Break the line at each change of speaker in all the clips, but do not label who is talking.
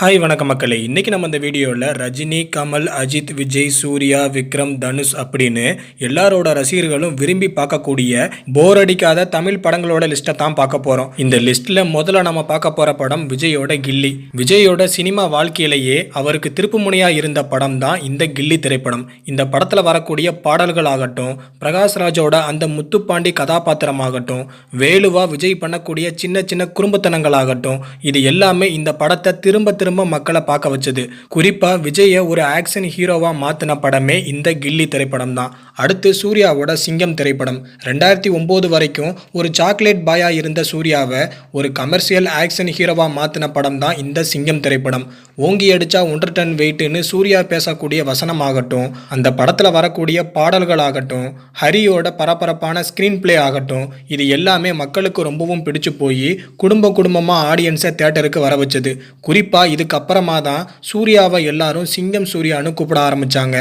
Hi வணக்கம் மக்களே. இன்றைக்கி நம்ம இந்த வீடியோவில் ரஜினி கமல் அஜித் விஜய் சூர்யா விக்ரம் தனுஷ் அப்படின்னு எல்லாரோட ரசிகர்களும் விரும்பி பார்க்கக்கூடிய போர் அடிக்காத தமிழ் படங்களோட லிஸ்ட்டை தான் பார்க்க போகிறோம் இந்த லிஸ்ட்டில் முதல்ல நம்ம பார்க்க போகிற படம் விஜயோட கில்லி. விஜயோட சினிமா வாழ்க்கையிலேயே அவருக்கு திருப்புமுனையாக இருந்த படம் தான் இந்த கில்லி திரைப்படம். இந்த படத்தில் வரக்கூடிய பாடல்கள் ஆகட்டும் பிரகாஷ்ராஜோட அந்த முத்துப்பாண்டி கதாபாத்திரமாகட்டும் வேலுவா விஜய் பண்ணக்கூடிய சின்ன சின்ன குறும்புத்தனங்களாகட்டும் இது எல்லாமே இந்த படத்தை திரும்ப திரும்ப மக்களை பார்க்க வச்சது. குறிப்பாக விஜயை ஒரு ஆக்ஷன் ஹீரோவாக மாற்றின படமே இந்த கில்லி திரைப்படம் தான் அடுத்து சூர்யாவோட சிங்கம் திரைப்படம். ரெண்டாயிரத்தி ஒம்பது வரைக்கும் ஒரு சாக்லேட் பாயாக இருந்த சூர்யாவை ஒரு கமர்ஷியல் ஆக்ஷன் ஹீரோவாக மாற்றின படம் தான் இந்த சிங்கம் திரைப்படம். ஓங்கி அடித்தா ஒன்றரை டன் வெயிட்டுன்னு சூர்யா பேசக்கூடிய வசனம் ஆகட்டும் அந்த படத்தில் வரக்கூடிய பாடல்களாகட்டும் ஹரியோட பரபரப்பான ஸ்க்ரீன் ப்ளே ஆகட்டும் இது எல்லாமே மக்களுக்கு ரொம்பவும் பிடிச்சு போய் குடும்ப குடும்பமாக ஆடியன்ஸை தேட்டருக்கு வர வச்சது. குறிப்பாக இதுக்கப்புறமா தான் சூர்யாவை எல்லாரும் சிங்கம் சூர்யான்னு கூப்பிட ஆரம்பித்தாங்க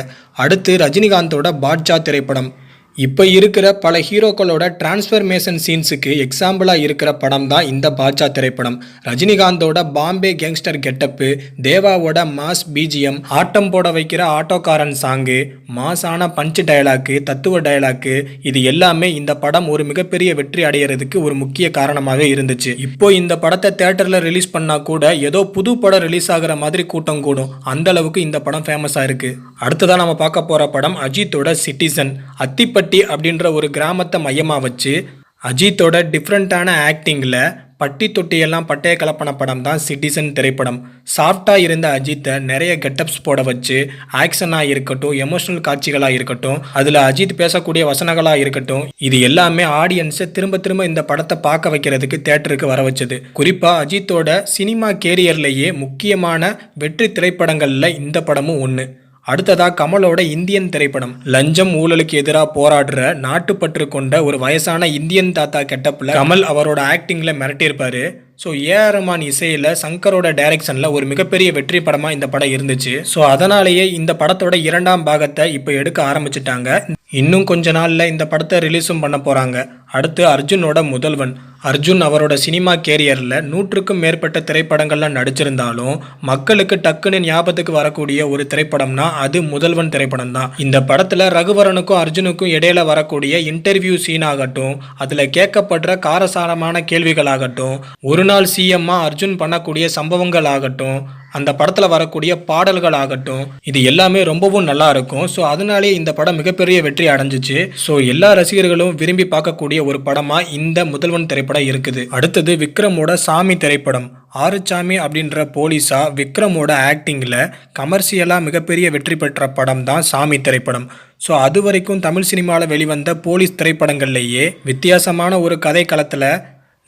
அடுத்து ரஜினிகாந்தோட பாட்ஷா திரைப்படம். இப்போ இருக்கிற பல ஹீரோக்களோட டிரான்ஸ்ஃபர்மேஷன் சீன்ஸுக்கு எக்ஸாம்பிளாக இருக்கிற படம் தான் இந்த பாட்சா திரைப்படம். ரஜினிகாந்தோட பாம்பே கேங்ஸ்டர் கெட்டப்பு தேவாவோட மாஸ் பிஜிஎம் ஆட்டம் போட வைக்கிற ஆட்டோக்காரன் சாங்கு மாஸான பஞ்ச் டயலாக்கு தத்துவ டயலாக்கு இது எல்லாமே இந்த படம் ஒரு மிகப்பெரிய வெற்றி அடையிறதுக்கு ஒரு முக்கிய காரணமாகவே இருந்துச்சு. இப்போ இந்த படத்தை தேட்டரில் ரிலீஸ் பண்ணால் கூட ஏதோ புது படம் ரிலீஸ் ஆகிற மாதிரி கூட்டம் கூடும். அந்த அளவுக்கு இந்த படம் ஃபேமஸாக இருக்கு. அடுத்ததாக நம்ம பார்க்க போகிற படம் அஜித்தோட சிட்டிசன் அத்திப்பட்டி அப்படின்ற ஒரு கிராமத்தை மையமாக வச்சு அஜித்தோட டிஃப்ரெண்ட்டான ஆக்டிங்கில் பட்டி தொட்டியெல்லாம் பட்டைய கலப்பன படம் தான் சிட்டிசன் திரைப்படம். சாஃப்டாக இருந்த அஜித்தை நிறைய கெட்டப்ஸ் போட வச்சு ஆக்ஷனாக இருக்கட்டும் எமோஷனல் காட்சிகளாக இருக்கட்டும் அதில் அஜித் பேசக்கூடிய வசனங்களாக இருக்கட்டும் இது எல்லாமே ஆடியன்ஸை திரும்ப திரும்ப இந்த படத்தை பார்க்க வைக்கிறதுக்கு தேட்டருக்கு வர வச்சது. குறிப்பாக அஜித்தோட சினிமா கேரியர்லேயே முக்கியமான வெற்றி திரைப்படங்களில் இந்த படமும் ஒன்று அடுத்ததா கமலோட இந்தியன் திரைப்படம். லஞ்சம் ஊழலுக்கு எதிராக போராடுற நாட்டுப்பற்று கொண்ட ஒரு வயசான இந்தியன் தாத்தா கெட்டப்பில் கமல் அவரோட ஆக்டிங்கில் மிரட்டியிருப்பாரு. ஸோ ஏஆர் ரஹ்மான் இசையில் சங்கரோட டைரக்ஷனில் ஒரு மிகப்பெரிய வெற்றி படமாக இந்த படம் இருந்துச்சு. ஸோ அதனாலேயே இந்த படத்தோட இரண்டாம் பாகத்தை இப்போ எடுக்க ஆரம்பிச்சிட்டாங்க. இன்னும் கொஞ்ச நாளில் இந்த படத்தை ரிலீஸும் பண்ண போகிறாங்க அடுத்து அர்ஜுனோட முதல்வன். அர்ஜுன் அவரோட சினிமா கேரியரில் நூற்றுக்கும் மேற்பட்ட திரைப்படங்கள்லாம் நடிச்சிருந்தாலும் மக்களுக்கு டக்குன்னு ஞாபகத்துக்கு வரக்கூடிய ஒரு திரைப்படம்னா அது முதல்வன் திரைப்படம் தான் இந்த படத்தில் ரகுவரனுக்கும் அர்ஜுனுக்கும் இடையில வரக்கூடிய இன்டர்வியூ சீன் ஆகட்டும் அதில் கேட்கப்படுற காரசாரமான கேள்விகள் ஆகட்டும் ஒரு நாள் சிஎம்மா அர்ஜுன் பண்ணக்கூடிய சம்பவங்கள் ஆகட்டும் அந்த படத்தில் வரக்கூடிய பாடல்கள் ஆகட்டும் இது எல்லாமே ரொம்பவும் நல்லா இருக்கும். ஸோ அதனாலே இந்த படம் மிகப்பெரிய வெற்றி அடைஞ்சிச்சு. ஸோ எல்லா ரசிகர்களும் விரும்பி பார்க்கக்கூடிய ஒரு படமாக இந்த முதல்வன் திரைப்படம் இருக்குது. அடுத்தது விக்ரமோட சாமி திரைப்படம். ஆறுச்சாமி அப்படின்ற போலீஸா விக்ரமோட ஆக்டிங்கில் கமர்ஷியலாக மிகப்பெரிய வெற்றி பெற்ற படம் தான் சாமி திரைப்படம். ஸோ அது வரைக்கும் தமிழ் சினிமாவில் வெளிவந்த போலீஸ் திரைப்படங்கள்லேயே வித்தியாசமான ஒரு கதை களத்தில்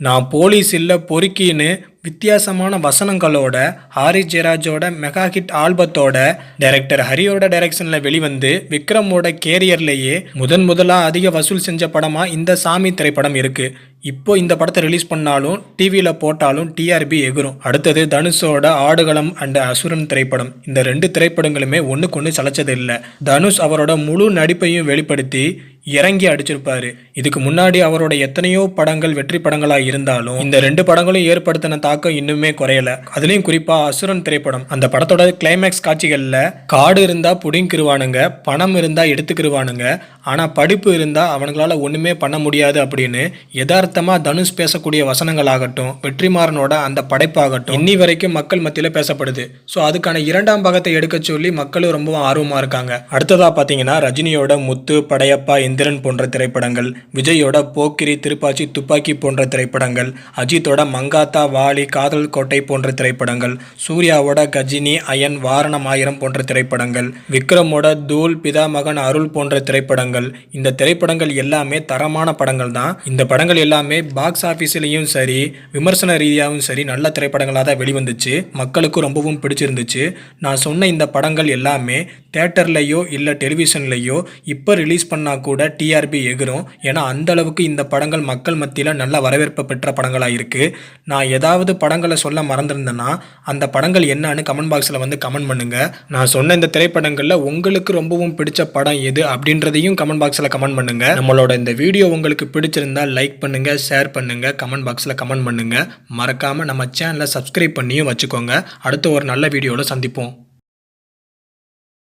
நான் போலீஸ் இல்லை பொறுக்கின்னு வித்தியாசமான வசனங்களோட ஹாரி ஜெயராஜோட மெகா ஹிட் ஆல்பத்தோட டைரக்டர் ஹரியோட டைரக்ஷனில் வெளிவந்து விக்ரமோட கேரியர்லேயே முதன் முதலாக அதிக வசூல் செஞ்ச படமாக இந்த சாமி திரைப்படம் இருக்குது இப்போ இந்த படத்தை ரிலீஸ் பண்ணாலும் டிவியில் போட்டாலும் டிஆர்பி எகுரும் அடுத்தது தனுஷோட ஆடுகளம் அண்ட் அசுரன் திரைப்படம். இந்த ரெண்டு திரைப்படங்களுமே ஒன்றுக்கு ஒன்று சளைச்சது இல்லை தனுஷ் அவரோட முழு நடிப்பையும் வெளிப்படுத்தி இறங்கி அடிச்சிருப்பாரு. இதுக்கு முன்னாடி அவரோட எத்தனையோ படங்கள் வெற்றி படங்களாக இருந்தாலும் இந்த ரெண்டு படங்களும் ஏற்படுத்தின தாக்கம் இன்னுமே குறையல. அதுலேயும் குறிப்பாக அசுரன் திரைப்படம். அந்த படத்தோட கிளைமேக்ஸ் காட்சிகளில் காடு இருந்தால் புடிங்கிருவானுங்க பணம் இருந்தால் எடுத்துக்கிருவானுங்க ஆனால் படிப்பு இருந்தால் அவனுங்களால ஒன்றுமே பண்ண முடியாது அப்படின்னு யதார்த்தமாக தனுஷ் பேசக்கூடிய வசனங்கள் ஆகட்டும் வெற்றிமாறனோட அந்த படைப்பாகட்டும் இன்னி வரைக்கும் மக்கள் மத்தியில் பேசப்படுது. ஸோ அதுக்கான இரண்டாம் பாகத்தை எடுக்க சொல்லி மக்களும் ரொம்ப ஆர்வமாக இருக்காங்க. அடுத்ததாக பார்த்தீங்கன்னா ரஜினியோட முத்து படையப்பா இந்திரன் போன்ற திரைப்படங்கள் விஜயோட போக்கிரி திருப்பாச்சி துப்பாக்கி போன்ற திரைப்படங்கள் அஜித்தோட மங்காத்தா வாலி காதல் கோட்டை போன்ற திரைப்படங்கள் சூர்யாவோட கஜினி அயன் வாரணம் ஆயிரம் போன்ற திரைப்படங்கள் விக்ரமோட தூல் பிதா மகன் அருள் போன்ற திரைப்படங்கள். இந்த திரைப்படங்கள் எல்லாமே தரமான படங்கள் தான். இந்த படங்கள் எல்லாமே பாக்ஸ் ஆஃபீஸ்லேயும் சரி விமர்சன ரீதியாகவும் சரி நல்ல திரைப்படங்களாக தான் வெளிவந்துச்சு. மக்களுக்கும் ரொம்பவும் பிடிச்சிருந்துச்சு. நான் சொன்ன இந்த படங்கள் எல்லாமே தேட்டர்லேயோ இல்லை டெலிவிஷன்லையோ இப்போ ரிலீஸ் பண்ணால் கூட டிஆர்பி எகிரும். ஏன்னா அந்த அளவுக்கு இந்த படங்கள் மக்கள் மத்தியில் நல்ல வரவேற்பு பெற்ற படங்களாக இருக்குது நான் ஏதாவது படங்களை சொல்ல மறந்துருந்தேன்னா அந்த படங்கள் என்னன்னு கமெண்ட் பாக்ஸில் வந்து கமெண்ட் பண்ணுங்கள் நான் சொன்ன இந்த திரைப்படங்களில் உங்களுக்கு ரொம்பவும் பிடிச்ச படம் எது அப்படின்றதையும் கமெண்ட் பாக்ஸில் கமெண்ட் பண்ணுங்கள் நம்மளோட இந்த வீடியோ உங்களுக்கு பிடிச்சிருந்தா லைக் பண்ணுங்கள் ஷேர் பண்ணுங்கள் கமெண்ட் பாக்ஸில் கமெண்ட் பண்ணுங்கள் மறக்காமல் நம்ம சேனலை சப்ஸ்கிரைப் பண்ணியும் வச்சுக்கோங்க. அடுத்த ஒரு நல்ல வீடியோவில் சந்திப்போம்.